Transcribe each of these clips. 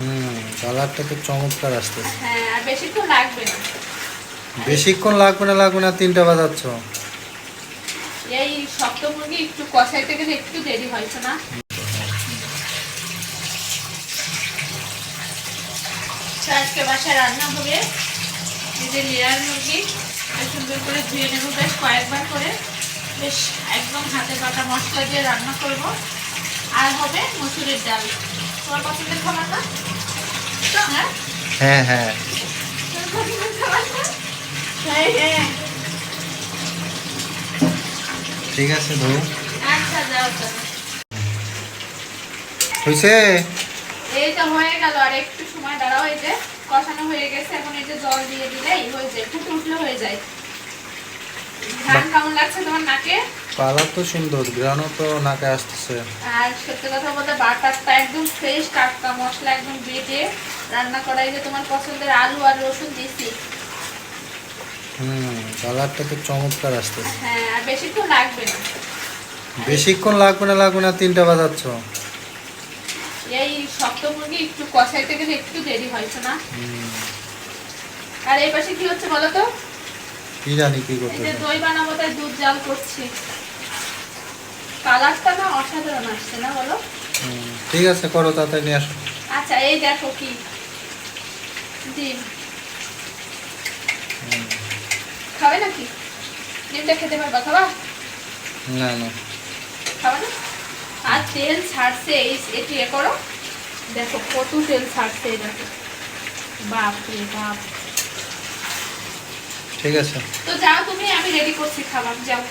হুম কালারটা তো চমৎকার আসতেছে। হ্যাঁ আর বেশিক্ষণ লাগবে না। বেশিক্ষণ লাগবে না লাগবে না তিনটা বাজাচ্ছ। এই শক্ত মুরগি একটু কষাইতে গেলে একটু দেরি হয়েছে না আজকে বাসায় রান্না হবে। এই যে লেয়ার মুরগি সুন্দর করে ধুয়ে নেব বেশ কয়েকবার করে। বেশ একদম হাতে কাটা মশলা দিয়ে রান্না করব। আর হবে মসুরের ডাল। তোমার পছন্দের খাবার না হ্যাঁ হ্যাঁ। হ্যাঁ ঠিক আছে ধরু। আচ্ছা হয়েছে? এই তো হয়ে গেল আর একটু সময় দাঁড়াও এই যে কষানো হয়ে গেছে এখন এই যে জল দিয়ে দিলেই হয়ে যায় ফুটে উঠলে হয়ে যায়। ধান কেমন লাগছে তোমার নাকে? কালার তো সুন্দর গ্রানও তো নাকে আসতেছে। আর সত্যি কথা বলতে বাটারটা একদম ফ্রেশ টাটকা মশলা একদম বেটে রান্না করা এই যে তোমার পছন্দের আলু আর রসুন দিছি। হুম কালারটা তো চমৎকার আসতেছে। হ্যাঁ আর বেশিক্ষণ লাগবে না। বেশিক্ষণ লাগবে না লাগবে না তিনটা বাজাচ্ছ। এই শক্ত মুরগি একটু কষাইতে গেলে একটু দেরি হয়েছে না আর এই পাশে কি হচ্ছে বলো তো? কি জানি কি করতেছে। দই বানাবো তাই দুধ জাল করছি। কালারটা না অসাধারণ আসছে না বলো? ঠিক আছে করো তাড়াতাড়ি নিয়ে আসো। আচ্ছা এই দেখো কি। ডিম খাবে নাকি? ডিমটা খেতে পারবা খাবা? না না। খাবে না? আর তেল ছাড়ছে এই একটু এ করো। দেখো কত তেল ছাড়ছে দেখো। বাপ রে বাপ। ঠিক আছে। তো যাও তুমি আমি রেডি করছি খাবার যাও।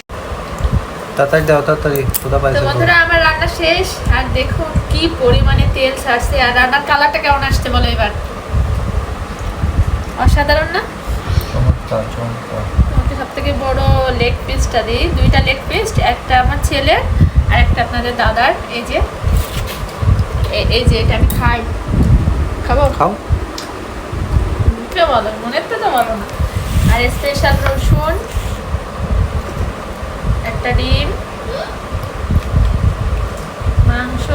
তাড়াতাড়ি দাও তাড়াতাড়ি। কোথা তো বন্ধুরা আমার রান্না শেষ। আর দেখো কি পরিমাণে তেল ছাড়ছে। আর রান্নার কালারটা কেমন আসছে বলো এবার? অসাধারণ না? চমৎকার চমৎকার। সব থেকে বড় লেগ পিসটা দিই। দুইটা লেগ পিস একটা আমার ছেলের আর একটা আপনাদের দাদার। এই যে এই যে এটা আমি খাই। খাব? খাও। মুখে বলো মনের তো তো বলো না। আর স্পেশাল রসুন একটা ডিম মাংস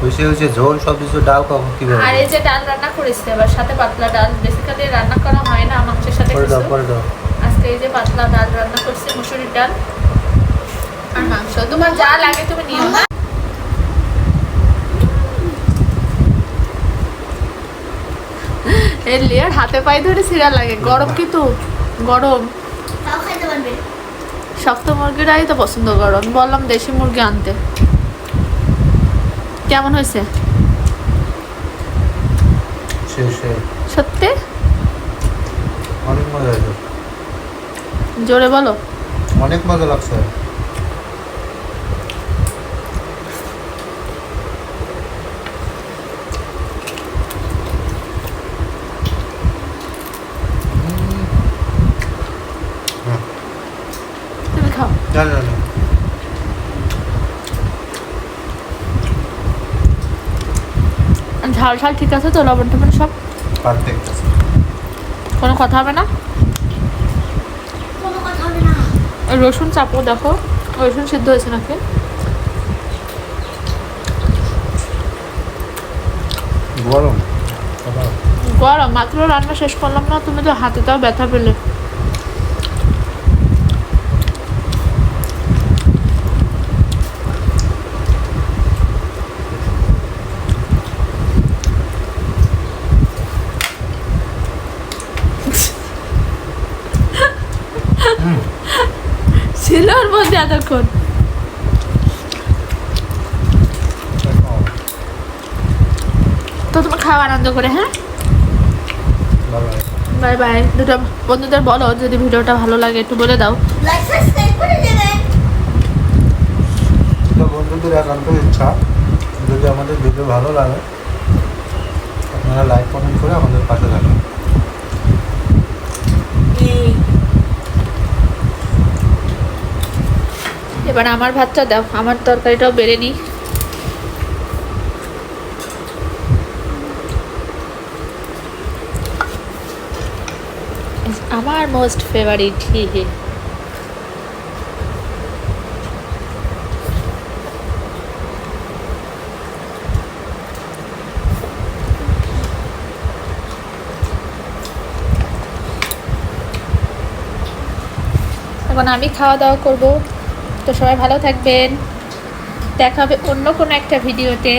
হয়েছে হয়েছে ঝোল সব কিছু ডাল কখন কীভাবে? আর এই যে ডাল রান্না করেছি আবার সাথে পাতলা ডাল। বেসিক্যালি রান্না করা হয় না মাংসের সাথে পরে দাও। পরে দাও। আজকে এই যে পাতলা ডাল রান্না করছি মুসুরির ডাল। আর মাংস। তোমার যা লাগে তুমি নিও। না এর লিয়ার হাতে পায়ে ধরে সিরা লাগে। গরম কিন্তু গরম। তাও খাইতে পারবে। শক্ত মুরগিটাই তো পছন্দ করো আমি বললাম দেশি মুরগি আনতে। কেমন হয়েছে? সত্যি? অনেক মজা জোরে বলো। অনেক মজা লাগছে। না না না। ঝাল ঝাল ঠিক আছে তো? লবণ টবণ সব? পারফেক্ট আছে। কোনো কথা হবে না? কোনো কথা হবে না। রসুন চাপো দেখো। রসুন সিদ্ধ হয়েছে নাকি? গরম। গরম মাত্র রান্না শেষ করলাম না তুমি তো হাতে তাও ব্যথা পেলে। এতক্ষণ তো তোমার খাওয়া আনন্দ করে হ্যাঁ? Bye bye. দুটো বন্ধুদের বলো যদি ভিডিওটা ভালো লাগে একটু বলে দাও। বন্ধুদের একান্ত ইচ্ছা যদি আমাদের ভিডিও ভালো লাগে আপনারা লাইক কমেন্ট করে আমাদের পাশে থাকবেন এবার আমার ভাতটা দাও, আমার তরকারিটাও বেড়ে নিই। আমার মোস্ট ফেভারিট হি হি। এখন আমি খাওয়া দাওয়া করব। তো সবাই ভালো থাকবেন। দেখা হবে অন্য কোনো একটা ভিডিওতে।